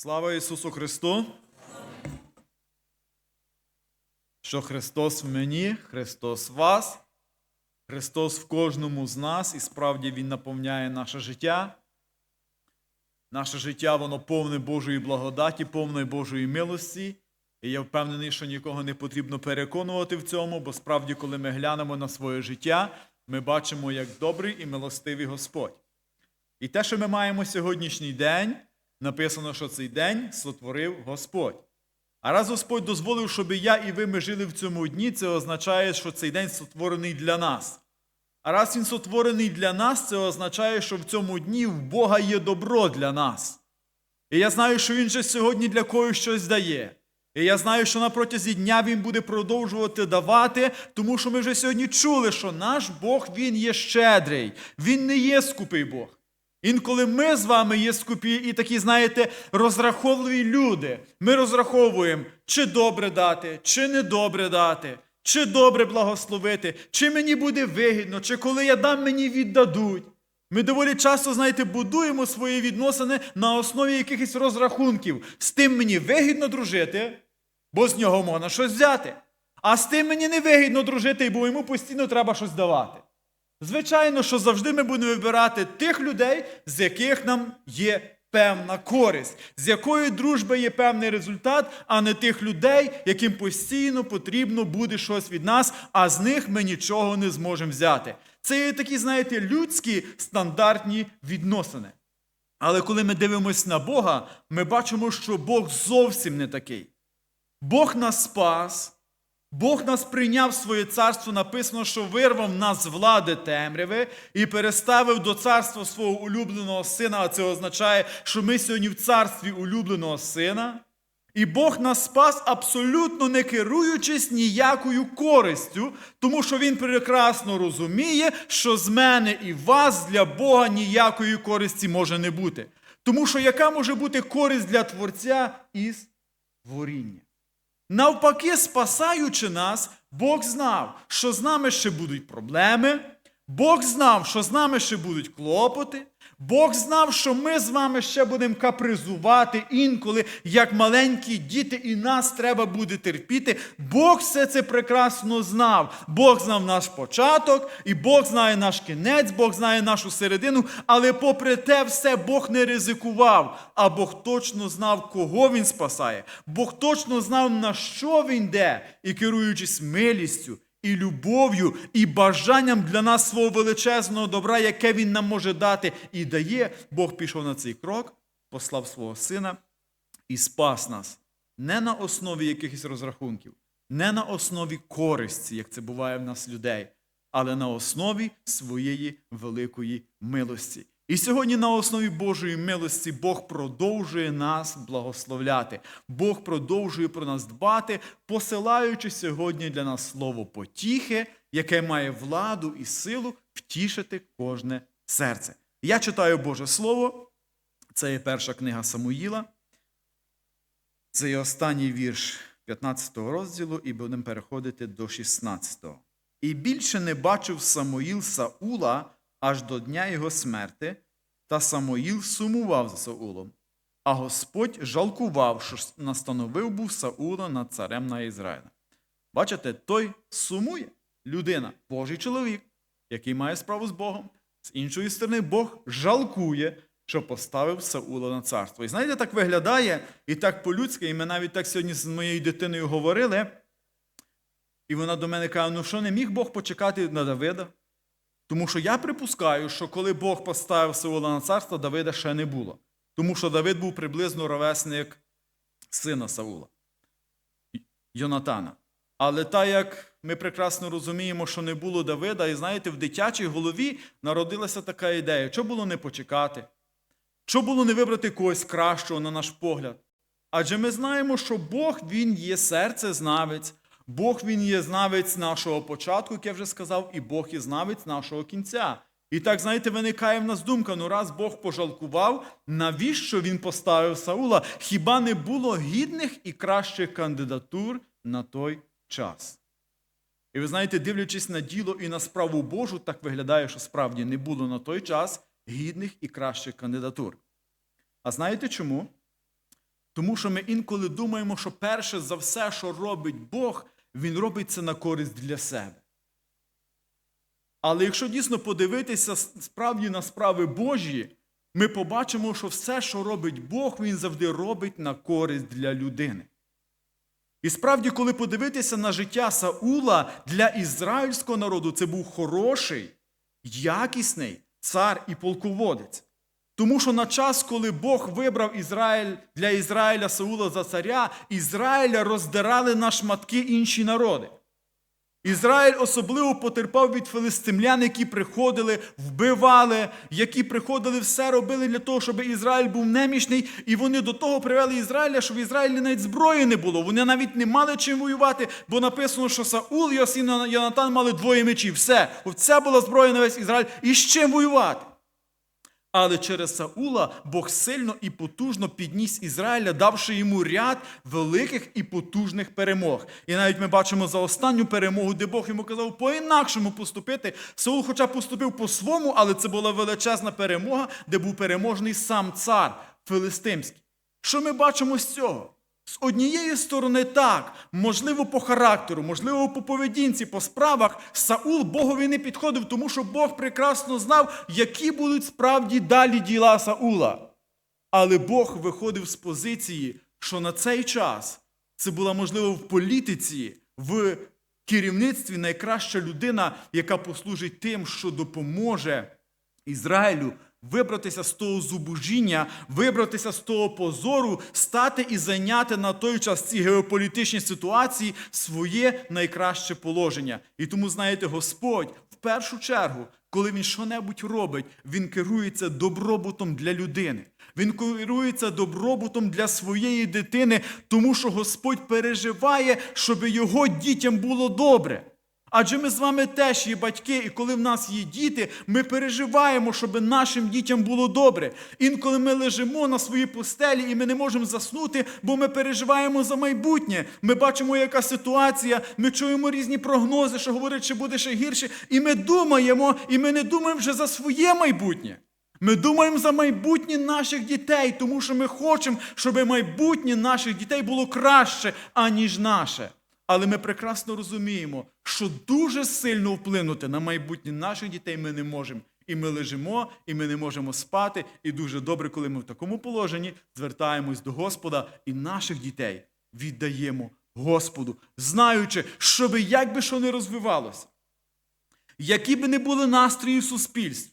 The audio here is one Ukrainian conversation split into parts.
Слава Ісусу Христу! Що Христос в мені, Христос в вас, Христос в кожному з нас, і справді Він наповняє наше життя. Наше життя, воно повне Божої благодаті, повне Божої милості. І я впевнений, що нікого не потрібно переконувати в цьому, бо справді, коли ми глянемо на своє життя, ми бачимо, як добрий і милостивий Господь. І те, що ми маємо сьогоднішній день, написано, що цей день сотворив Господь. А раз Господь дозволив, щоб я і ви ми жили в цьому дні, це означає, що цей день сотворений для нас. А раз він сотворений для нас, це означає, що в цьому дні в Бога є добро для нас. І я знаю, що Він же сьогодні для когось щось дає. І я знаю, що на протязі дня він буде продовжувати давати, тому що ми вже сьогодні чули, що наш Бог він є щедрий, він не є скупий Бог. Інколи ми з вами є скупі і такі, знаєте, розраховливі люди. Ми розраховуємо, чи добре дати, чи не добре дати, чи добре благословити, чи мені буде вигідно, чи коли я дам, мені віддадуть. Ми доволі часто, знаєте, будуємо свої відносини на основі якихось розрахунків. З тим мені вигідно дружити, бо з нього можна щось взяти. А з тим мені не вигідно дружити, бо йому постійно треба щось давати. Звичайно, що завжди ми будемо вибирати тих людей, з яких нам є певна користь, з якої дружби є певний результат, а не тих людей, яким постійно потрібно буде щось від нас, а з них ми нічого не зможемо взяти. Це є такі, знаєте, людські стандартні відносини. Але коли ми дивимося на Бога, ми бачимо, що Бог зовсім не такий. Бог нас спас, Бог нас прийняв в своє царство, написано, що вирвав нас з влади темряви і переставив до царства свого улюбленого сина. А це означає, що ми сьогодні в царстві улюбленого сина. І Бог нас спас, абсолютно не керуючись ніякою користю, тому що Він прекрасно розуміє, що з мене і вас для Бога ніякої користі може не бути. Тому що яка може бути користь для Творця із творіння? Навпаки, спасаючи нас, Бог знав, що з нами ще будуть проблеми, Бог знав, що з нами ще будуть клопоти, Бог знав, що ми з вами ще будемо капризувати інколи, як маленькі діти, і нас треба буде терпіти. Бог все це прекрасно знав. Бог знав наш початок, і Бог знає наш кінець, Бог знає нашу середину, але попри те все Бог не ризикував, а Бог точно знав, кого Він спасає. Бог точно знав, на що він йде, і керуючись милістю і любов'ю, і бажанням для нас свого величезного добра, яке Він нам може дати і дає, Бог пішов на цей крок, послав свого сина і спас нас не на основі якихось розрахунків, не на основі користі, як це буває в нас людей, але на основі своєї великої милості. І сьогодні на основі Божої милості Бог продовжує нас благословляти. Бог продовжує про нас дбати, посилаючи сьогодні для нас слово потіхи, яке має владу і силу втішити кожне серце. Я читаю Боже Слово, це є перша книга Самуїла, це є останній вірш 15 розділу, і будемо переходити до 16. І більше не бачив Самуїл Саула аж до дня його смерти, та Самоїл сумував за Саулом. А Господь жалкував, що настановив був Саула над царем на Ізраїля. Бачите, той сумує людина, Божий чоловік, який має справу з Богом. З іншої сторони, Бог жалкує, що поставив Саула на царство. І знаєте, так виглядає і так по-людськи, і ми навіть так сьогодні з моєю дитиною говорили. І вона до мене каже: ну що не міг Бог почекати на Давида? Тому що я припускаю, що коли Бог поставив Саула на царство, Давида ще не було. Тому що Давид був приблизно ровесник сина Саула, Йонатана. Але так як ми прекрасно розуміємо, що не було Давида, і знаєте, в дитячій голові народилася така ідея: що було не почекати, що було не вибрати когось кращого на наш погляд. Адже ми знаємо, що Бог Він є серцезнавець, Бог Він є знавець нашого початку, як я вже сказав, і Бог є знавець нашого кінця. І так, знаєте, виникає в нас думка: ну раз Бог пожалкував, навіщо він поставив Саула? Хіба не було гідних і кращих кандидатур на той час? І ви знаєте, дивлячись на діло і на справу Божу, так виглядає, що справді не було на той час гідних і кращих кандидатур. А знаєте чому? Тому що ми інколи думаємо, що перше за все, що робить Бог, Він робить це на користь для себе. Але якщо дійсно подивитися справді на справи Божі, ми побачимо, що все, що робить Бог, Він завжди робить на користь для людини. І справді, коли подивитися на життя Саула для ізраїльського народу, це був хороший, якісний цар і полководець. Тому що на час, коли Бог вибрав Ізраїль для Ізраїля Саула за царя, Ізраїля роздирали на шматки інші народи. Ізраїль особливо потерпав від филистимлян, які приходили, вбивали, які приходили, все робили для того, щоб Ізраїль був немічний, і вони до того привели Ізраїля, що в Ізраїлі навіть зброї не було. Вони навіть не мали чим воювати, бо написано, що Саул і Йонатан мали двоє мечів. Все, це була зброя на весь Ізраїль. І з чим воювати? Але через Саула Бог сильно і потужно підніс Ізраїля, давши йому ряд великих і потужних перемог. І навіть ми бачимо за останню перемогу, де Бог йому казав по-інакшому поступити. Саул, хоча поступив по-своєму, але це була величезна перемога, де був переможний сам цар Филистимський. Що ми бачимо з цього? З однієї сторони, так, можливо, по характеру, можливо, по поведінці, по справах, Саул Богові не підходив, тому що Бог прекрасно знав, які будуть справді далі діла Саула. Але Бог виходив з позиції, що на цей час це була, можливо, в політиці, в керівництві найкраща людина, яка послужить тим, що допоможе Ізраїлю вибратися з того зубожіння, вибратися з того позору, стати і зайняти на той час ці геополітичні ситуації своє найкраще положення. І тому, знаєте, Господь в першу чергу, коли він що-небудь робить, він керується добробутом для людини. Він керується добробутом для своєї дитини, тому що Господь переживає, щоб його дітям було добре. Адже ми з вами теж є батьки, і коли в нас є діти, ми переживаємо, щоб нашим дітям було добре. Інколи ми лежимо на своїй постелі і ми не можемо заснути, бо ми переживаємо за майбутнє. Ми бачимо, яка ситуація, ми чуємо різні прогнози, що говорять, що буде ще гірше. І ми думаємо, і ми не думаємо вже за своє майбутнє. Ми думаємо за майбутнє наших дітей, тому що ми хочемо, щоб майбутнє наших дітей було краще, аніж наше. Але ми прекрасно розуміємо, що дуже сильно вплинути на майбутнє наших дітей ми не можемо. І ми лежимо, і ми не можемо спати. І дуже добре, коли ми в такому положенні звертаємось до Господа і наших дітей віддаємо Господу, знаючи, щоб як би що не розвивалося, які би не були настрої в суспільстві,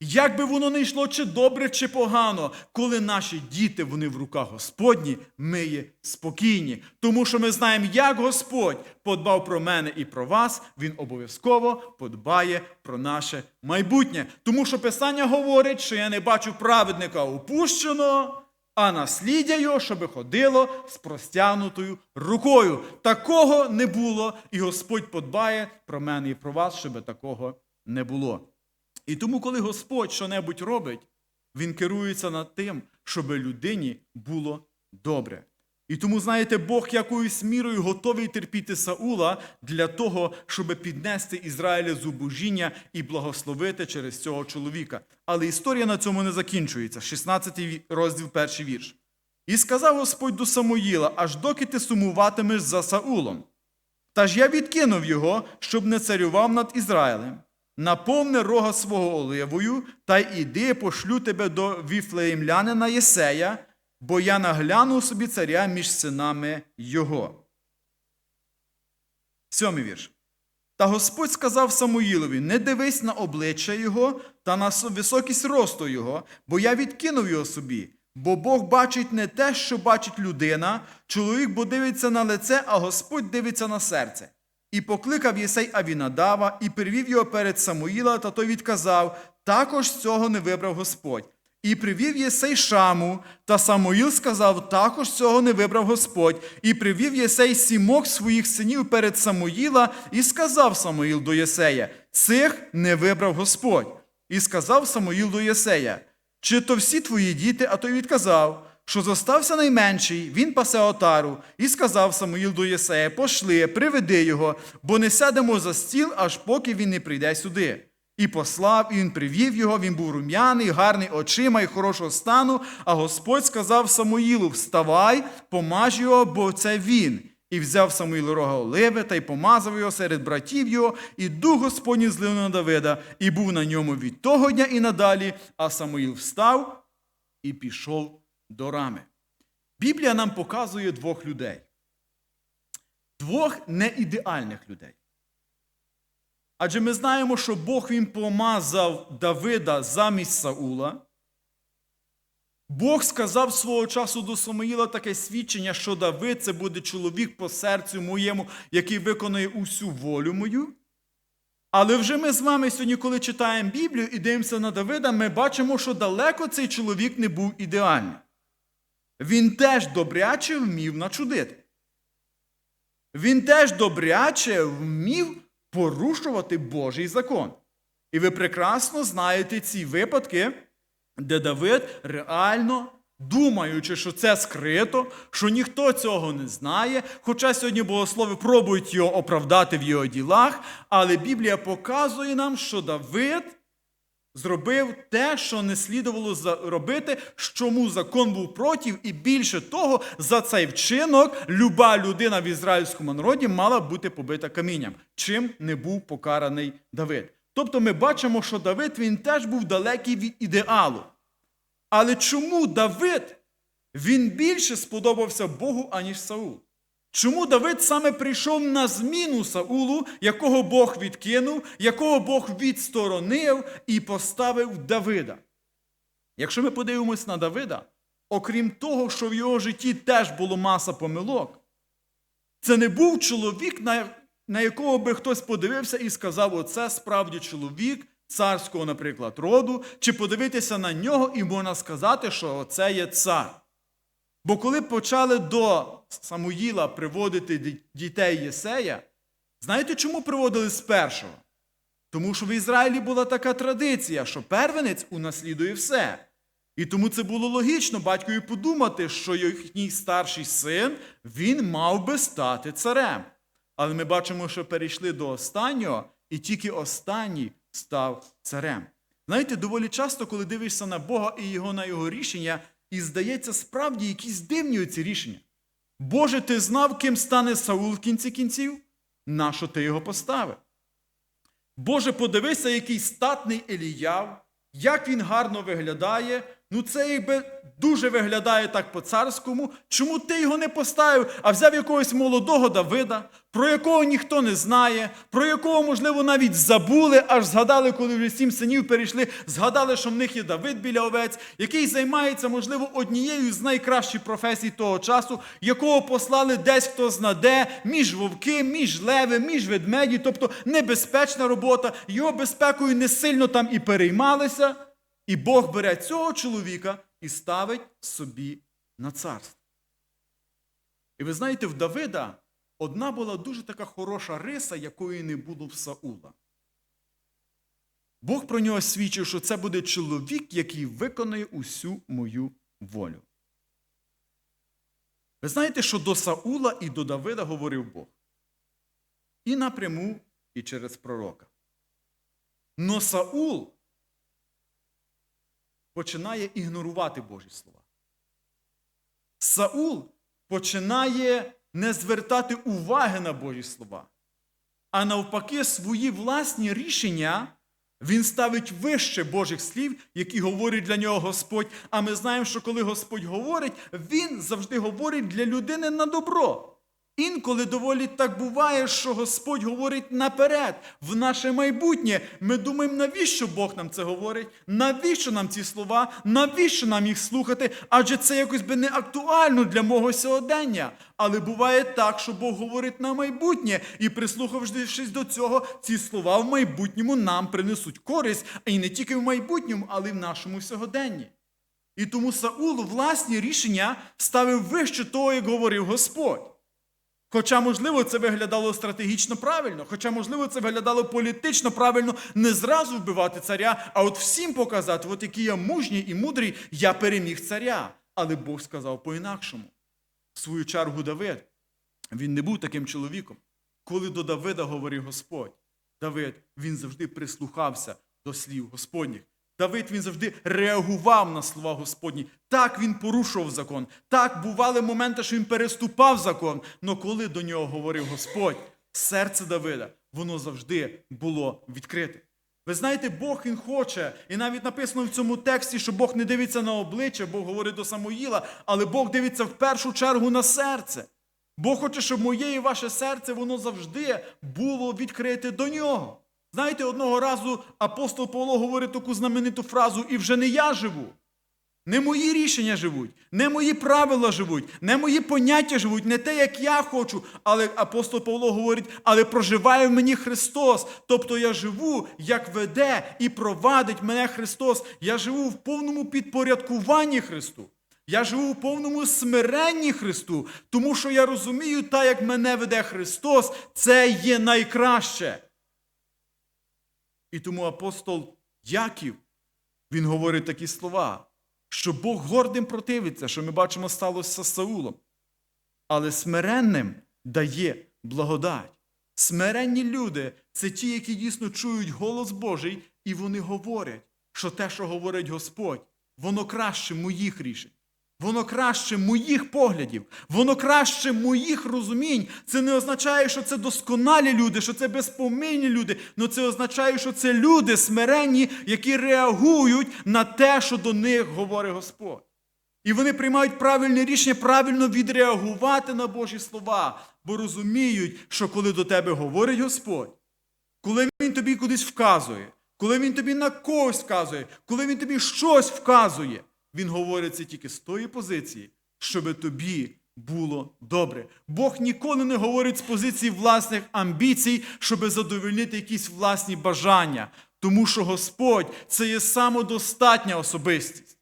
як би воно не йшло, чи добре, чи погано, коли наші діти вони в руках Господні, ми є спокійні. Тому що ми знаємо, як Господь подбав про мене і про вас, Він обов'язково подбає про наше майбутнє. Тому що Писання говорить, що я не бачу праведника упущеного, а насліддя його, щоби ходило з простягнутою рукою. Такого не було, і Господь подбає про мене і про вас, щоб такого не було. І тому, коли Господь що-небудь робить, Він керується над тим, щоб людині було добре. І тому, знаєте, Бог якоюсь мірою готовий терпіти Саула для того, щоб піднести Ізраїля зубожіння і благословити через цього чоловіка. Але історія на цьому не закінчується. 16 розділ, перший вірш. І сказав Господь до Самуїла, аж доки ти сумуватимеш за Саулом. Та ж я відкинув його, щоб не царював над Ізраїлем наповни рога свого оливою, та й іди, пошлю тебе до віфлеємлянина Єсея, бо я нагляну собі царя між синами його. Сьомий вірш. Та Господь сказав Самуїлові: не дивись на обличчя його та на високість росту його, бо я відкинув його собі. Бо Бог бачить не те, що бачить людина, чоловік бо дивиться на лице, а Господь дивиться на серце. І покликав Єсей Авінадава, і привів його перед Самуїла, та той відказав: також цього не вибрав Господь. І привів Єсей Шаму, та Самуїл сказав: також цього не вибрав Господь. І привів Єсей сімох своїх синів перед Самуїла, і сказав Самуїл до Єсея: цих не вибрав Господь. І сказав Самуїл до Єсея: Чи то всі твої діти? А той відказав що зостався найменший, він пасе отару, і сказав Самуїл до Єсея: Пошли, приведи його, бо не сядемо за стіл, аж поки він не прийде сюди. І послав, і він привів його, він був рум'яний, гарний очима і хорошого стану. А Господь сказав Самуїлу: Вставай, помаж його, бо це він. І взяв Самуїл рога оливи та й помазав його серед братів його, і дух Господній злив на Давида, і був на ньому від того дня і надалі. А Самуїл встав і пішов до рами. Біблія нам показує двох людей. Двох неідеальних людей. Адже ми знаємо, що Бог він помазав Давида замість Саула. Бог сказав свого часу до Самуїла таке свідчення, що Давид це буде чоловік по серцю моєму, який виконує усю волю мою. Але вже ми з вами сьогодні, коли читаємо Біблію і дивимося на Давида, ми бачимо, що далеко цей чоловік не був ідеальним. Він теж добряче вмів начудити. Він теж добряче вмів порушувати Божий закон. І ви прекрасно знаєте ці випадки, де Давид реально, думаючи, що це скрито, що ніхто цього не знає, хоча сьогодні богослови пробують його оправдати в його ділах, але Біблія показує нам, що Давид зробив те, що не слідувало робити, чому закон був проти, і більше того, за цей вчинок люба людина в ізраїльському народі мала бути побита камінням, чим не був покараний Давид. Тобто ми бачимо, що Давид він теж був далекий від ідеалу. Але чому Давид він більше сподобався Богу, аніж Саул? Чому Давид саме прийшов на зміну Саулу, якого Бог відкинув, якого Бог відсторонив і поставив Давида? Якщо ми подивимось на Давида, окрім того, що в його житті теж було маса помилок, це не був чоловік, на, якого би хтось подивився і сказав: оце справді чоловік царського, наприклад, роду, чи подивитися на нього і можна сказати, що це є цар. Бо коли почали до Самуїла приводити дітей Єсея, знаєте, чому приводили з першого? Тому що в Ізраїлі була така традиція, що первенець унаслідує все. І тому це було логічно батькові подумати, що їхній старший син він мав би стати царем. Але ми бачимо, що перейшли до останнього, і тільки останній став царем. Знаєте, доволі часто, коли дивишся на Бога і його на його рішення, і здається, справді якісь дивні ці рішення. Боже, ти знав, ким стане Саул в кінці кінців? Нащо ти його поставив? Боже, подивися, який статний Еліяв, як він гарно виглядає. Ну, це якби дуже виглядає так по-царському. Чому ти його не поставив, а взяв якогось молодого Давида, про якого ніхто не знає, про якого, можливо, навіть забули, аж згадали, коли вже сім синів перейшли, згадали, що в них є Давид біля овець, який займається, можливо, однією з найкращих професій того часу, якого послали десь хто знаде, між вовки, між леви, між ведмеді, тобто небезпечна робота, його безпекою не сильно там і переймалися. І Бог бере цього чоловіка і ставить собі на царство. І ви знаєте, в Давида одна була дуже така хороша риса, якої не було в Саула. Бог про нього свідчив, що це буде чоловік, який виконує усю мою волю. Ви знаєте, що до Саула і до Давида говорив Бог. І напряму, і через пророка. Но Саул починає ігнорувати Божі слова. Саул починає не звертати уваги на Божі слова, а навпаки, свої власні рішення він ставить вище Божих слів, які говорить для нього Господь. А ми знаємо, що коли Господь говорить, Він завжди говорить для людини на добро. Інколи доволі так буває, що Господь говорить наперед, в наше майбутнє. Ми думаємо, навіщо Бог нам це говорить? Навіщо нам ці слова? Навіщо нам їх слухати? Адже це якось би не актуально для мого сьогодення. Але буває так, що Бог говорить на майбутнє, і прислухавшись до цього, ці слова в майбутньому нам принесуть користь, і не тільки в майбутньому, але й в нашому сьогоденні. І тому Саул власні рішення ставив вище того, як говорив Господь. Хоча, можливо, це виглядало стратегічно правильно, хоча, можливо, це виглядало політично правильно не зразу вбивати царя, а от всім показати, от який я мужній і мудрий, я переміг царя. Але Бог сказав по-інакшому. В свою чергу Давид, він не був таким чоловіком. Коли до Давида говорив Господь, Давид, він завжди прислухався до слів Господніх. Давид він завжди реагував на слова Господні. Так він порушував закон. Так бували моменти, що він переступав закон. Но коли до нього говорив Господь, серце Давида, воно завжди було відкрите. Ви знаєте, Бог він хоче, і навіть написано в цьому тексті, що Бог не дивиться на обличчя, Бог говорить до Самоїла, але Бог дивиться в першу чергу на серце. Бог хоче, щоб моє і ваше серце воно завжди було відкрите до нього. Знаєте, одного разу апостол Павло говорить таку знамениту фразу, і вже не я живу. Не мої рішення живуть, не мої правила живуть, не мої поняття живуть, не те, як я хочу. Але апостол Павло говорить, але проживає в мені Христос. Тобто я живу, як веде і провадить мене Христос. Я живу в повному підпорядкуванні Христу. Я живу в повному смиренні Христу, тому що я розумію, так як мене веде Христос, це є найкраще. І тому апостол Яків, він говорить такі слова, що Бог гордим противиться, що ми бачимо сталося з Саулом. Але смиренним дає благодать. Смиренні люди це ті, які дійсно чують голос Божий, і вони говорять, що те, що говорить Господь, воно краще моїх рішень. Воно краще моїх поглядів, воно краще моїх розумінь. Це не означає, що це досконалі люди, що це безпомильні люди. але це означає, що це люди смиренні, які реагують на те, що до них говорить Господь. І вони приймають правильне рішення, правильно відреагувати на Божі слова, бо розуміють, що коли до тебе говорить Господь, коли Він тобі кудись вказує, коли Він тобі на когось вказує, коли Він тобі щось вказує, Він говорить це тільки з тої позиції, щоб тобі було добре. Бог ніколи не говорить з позиції власних амбіцій, щоб задовольнити якісь власні бажання, тому що Господь це є самодостатня особистість.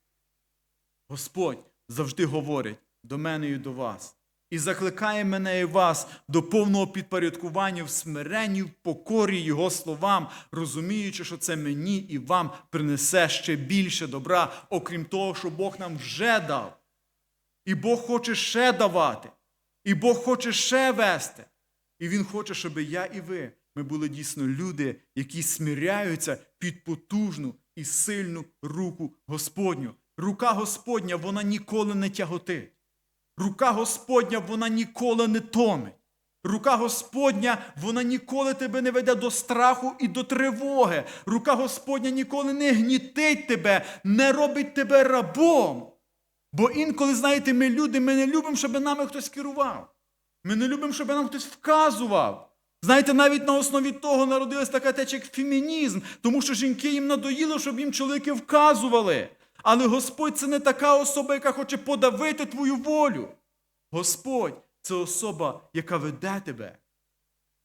Господь завжди говорить до мене і до вас. І закликає мене і вас до повного підпорядкування в смиренні, в покорі Його словам, розуміючи, що це мені і вам принесе ще більше добра, окрім того, що Бог нам вже дав. І Бог хоче ще давати, і Бог хоче ще вести. І Він хоче, щоб я і ви ми були дійсно люди, які смиряються під потужну і сильну руку Господню. Рука Господня, вона ніколи не тяготить. Рука Господня, вона ніколи не томить. Рука Господня, вона ніколи тебе не веде до страху і до тривоги. Рука Господня ніколи не гнітить тебе, не робить тебе рабом. Бо інколи, знаєте, ми люди, ми не любимо, щоб нами хтось керував. Ми не любимо, щоб нам хтось вказував. Знаєте, навіть на основі того народилась така теча, як фемінізм, тому що жінки їм надоїло, щоб їм чоловіки вказували. Але Господь це не така особа, яка хоче подавити твою волю. Господь це особа, яка веде тебе.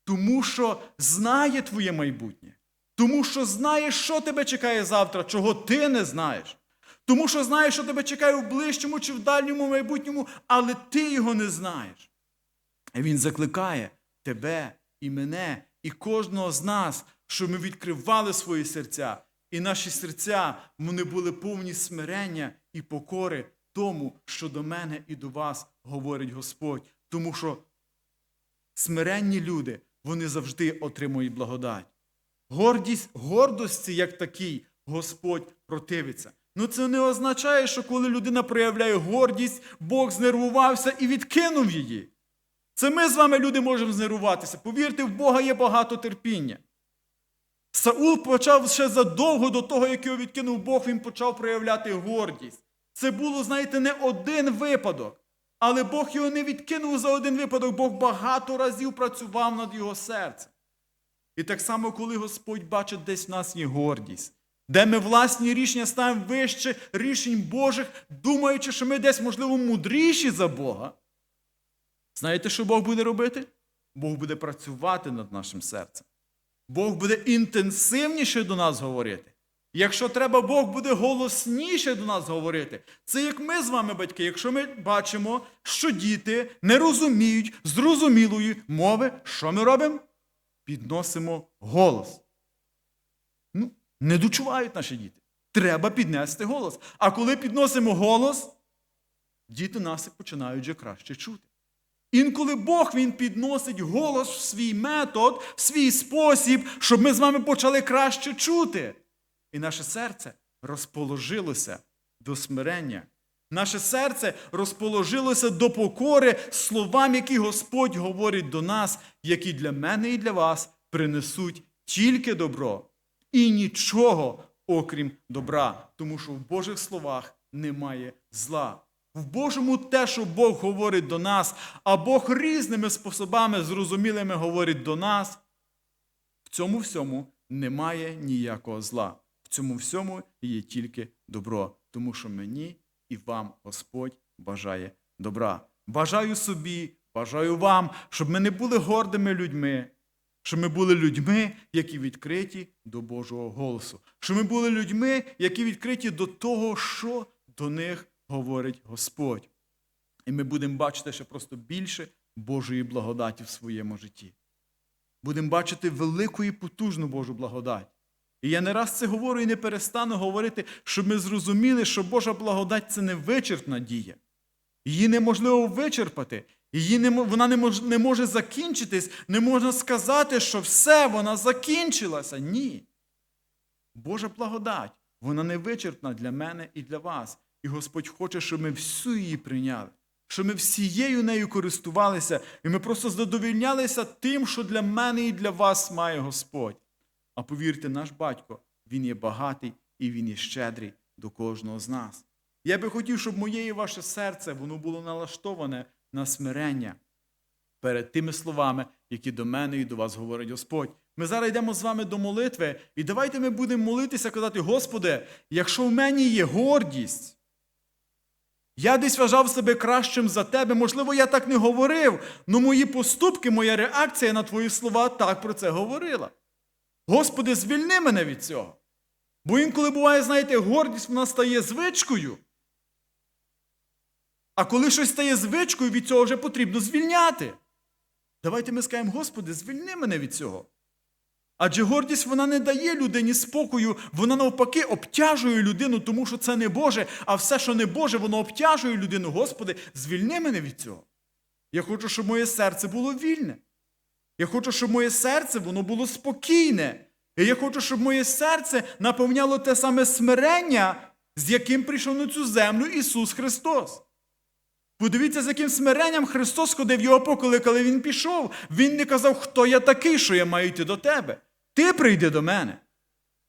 Тому що знає твоє майбутнє. Тому що знає, що тебе чекає завтра, чого ти не знаєш. Тому що знає, що тебе чекає в ближчому чи в дальньому майбутньому, але ти його не знаєш. І Він закликає тебе і мене, і кожного з нас, щоб ми відкривали свої серця. І наші серця вони були повні смирення і покори тому, що до мене і до вас говорить Господь. Тому що смиренні люди, вони завжди отримують благодать. Гордість, гордості, як такий, Господь противиться. Ну це не означає, що коли людина проявляє гордість, Бог знервувався і відкинув її. Це ми з вами, люди, можемо знервуватися. Повірте, в Бога є багато терпіння. Саул почав ще задовго до того, як його відкинув Бог, він почав проявляти гордість. Це було, знаєте, не один випадок. Але Бог його не відкинув за один випадок, Бог багато разів працював над його серцем. І так само, коли Господь бачить, десь в нас є гордість, де ми власні рішення ставимо вище рішень Божих, думаючи, що ми десь, можливо, мудріші за Бога. Знаєте, що Бог буде робити? Бог буде працювати над нашим серцем. Бог буде інтенсивніше до нас говорити. Якщо треба, Бог буде голосніше до нас говорити. Це як ми з вами, батьки, якщо ми бачимо, що діти не розуміють зрозумілої мови, що ми робимо? Підносимо голос. Ну, не дочувають наші діти. Треба піднести голос. А коли підносимо голос, діти нас починають вже краще чути. Інколи Бог Він підносить голос в свій метод, в свій спосіб, щоб ми з вами почали краще чути. і наше серце розположилося до смирення. Наше серце розположилося до покори словам, які Господь говорить до нас, які для мене і для вас принесуть тільки добро і нічого, окрім добра. Тому що в Божих словах немає зла. В Божому те, що Бог говорить до нас, а Бог різними способами зрозумілими говорить до нас, в цьому всьому немає ніякого зла. В цьому всьому є тільки добро, тому що мені і вам Господь бажає добра. Бажаю собі, бажаю вам, щоб ми не були гордими людьми, щоб ми були людьми, які відкриті до Божого голосу, щоб ми були людьми, які відкриті до того, що до них говорить Господь. І ми будемо бачити ще просто більше Божої благодаті в своєму житті. Будемо бачити велику і потужну Божу благодать. І я не раз це говорю і не перестану говорити, щоб ми зрозуміли, що Божа благодать це не вичерпна дія. Її неможливо вичерпати, її не, вона не, мож, не може закінчитись, не можна сказати, що все, вона закінчилася. Ні. Божа благодать, вона не вичерпна для мене і для вас. І Господь хоче, щоб ми всю її прийняли, щоб ми всією нею користувалися, і ми просто задовільнялися тим, що для мене і для вас має Господь. А повірте, наш батько, він є багатий і він є щедрий до кожного з нас. Я би хотів, щоб моє і ваше серце воно було налаштоване на смирення перед тими словами, які до мене і до вас говорить Господь. Ми зараз йдемо з вами до молитви, і давайте ми будемо молитися, казати, Господи, якщо в мені є гордість, я десь вважав себе кращим за тебе, можливо, я так не говорив, але мої поступки, моя реакція на твої слова так про це говорила. Господи, звільни мене від цього. Бо інколи буває, знаєте, гордість вона стає звичкою. А коли щось стає звичкою, від цього вже потрібно звільняти. Давайте ми скажемо, Господи, звільни мене від цього. Адже гордість вона не дає людині спокою, вона навпаки обтяжує людину, тому що це не Боже, а все, що не Боже, воно обтяжує людину. Господи, звільни мене від цього. Я хочу, щоб моє серце було вільне. Я хочу, щоб моє серце воно було спокійне. І я хочу, щоб моє серце наповняло те саме смирення, з яким прийшов на цю землю Ісус Христос. Подивіться, з яким смиренням Христос ходив його поколи, коли Він пішов. Він не казав, хто я такий, що я маю йти до тебе. Ти прийди до мене.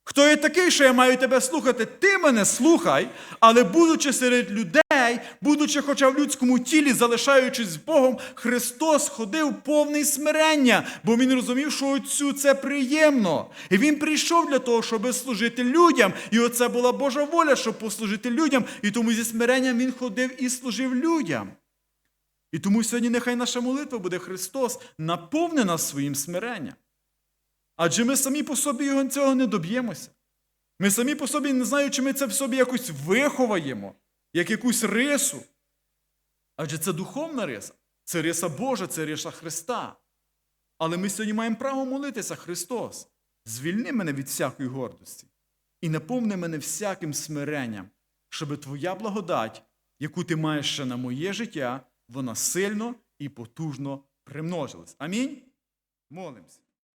Хто я такий, що я маю тебе слухати? Ти мене слухай, але будучи серед людей, будучи хоча в людському тілі, залишаючись з Богом, Христос ходив повний смирення, бо Він розумів, що Отцю це приємно. І Він прийшов для того, щоб служити людям. І оце була Божа воля, щоб послужити людям. І тому зі смиренням Він ходив і служив людям. І тому сьогодні нехай наша молитва буде Христос, наповни нас своїм смиренням. Адже ми самі по собі його цього не доб'ємося. Ми самі по собі не знаю, чи ми це в собі якось виховаємо, як якусь рису. Адже це духовна риса, це риса Божа, це риса Христа. Але ми сьогодні маємо право молитися, Христос, звільни мене від всякої гордості і наповни мене всяким смиренням, щоб Твоя благодать, яку ти маєш ще на моє життя, вона сильно і потужно примножилась. Амінь. Молимось.